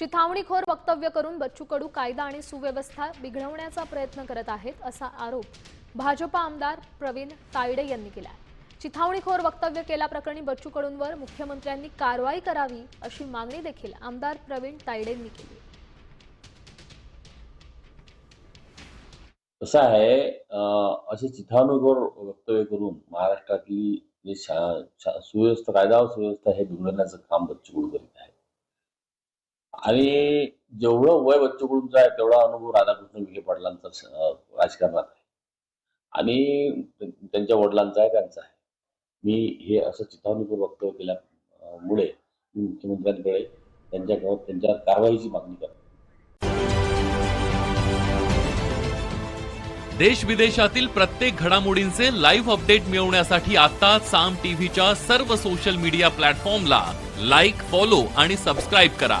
चिथावणीखोर वक्तव्य करून बच्चू कडू कायदा आणि सुव्यवस्था बिघडवण्याचा प्रयत्न करत आहेत असा आरोप भाजपा आमदार प्रवीण तायडे यांनी केला चिथावणीखोर वक्तव्य केल्याप्रकरणी बच्चू कडूंवर मुख्यमंत्र्यांनी कारवाई करावी अशी मागणी देखील आमदार प्रवीण तायडेंनी केली. कसं आहे असे चिथावणीखोर वक्तव्य करून महाराष्ट्रातली सुव्यवस्था कायदा सुव्यवस्था हे बिघडवण्याचं काम बच्चू कडू करीत आणि जेवढं वय बच्चू कडूंचं आहे तेवढा अनुभव राधाकृष्ण विखे पाटलांचा राजकारणात आहे. आणि त्यांच्या वडिलांचा आहे त्यांचा आहे. मी हे असं चिथावणीवर वक्तव्य केल्यामुळे मी मुख्यमंत्र्यांकडे त्यांच्याकडे त्यांच्या कारवाईची मागणी करतो. देश विदेशातील प्रत्येक घडामोडींचे लाईव्ह अपडेट मिळवण्यासाठी आता साम टीव्हीच्या सर्व सोशल मीडिया प्लॅटफॉर्मला लाईक फॉलो आणि सबस्क्राईब करा.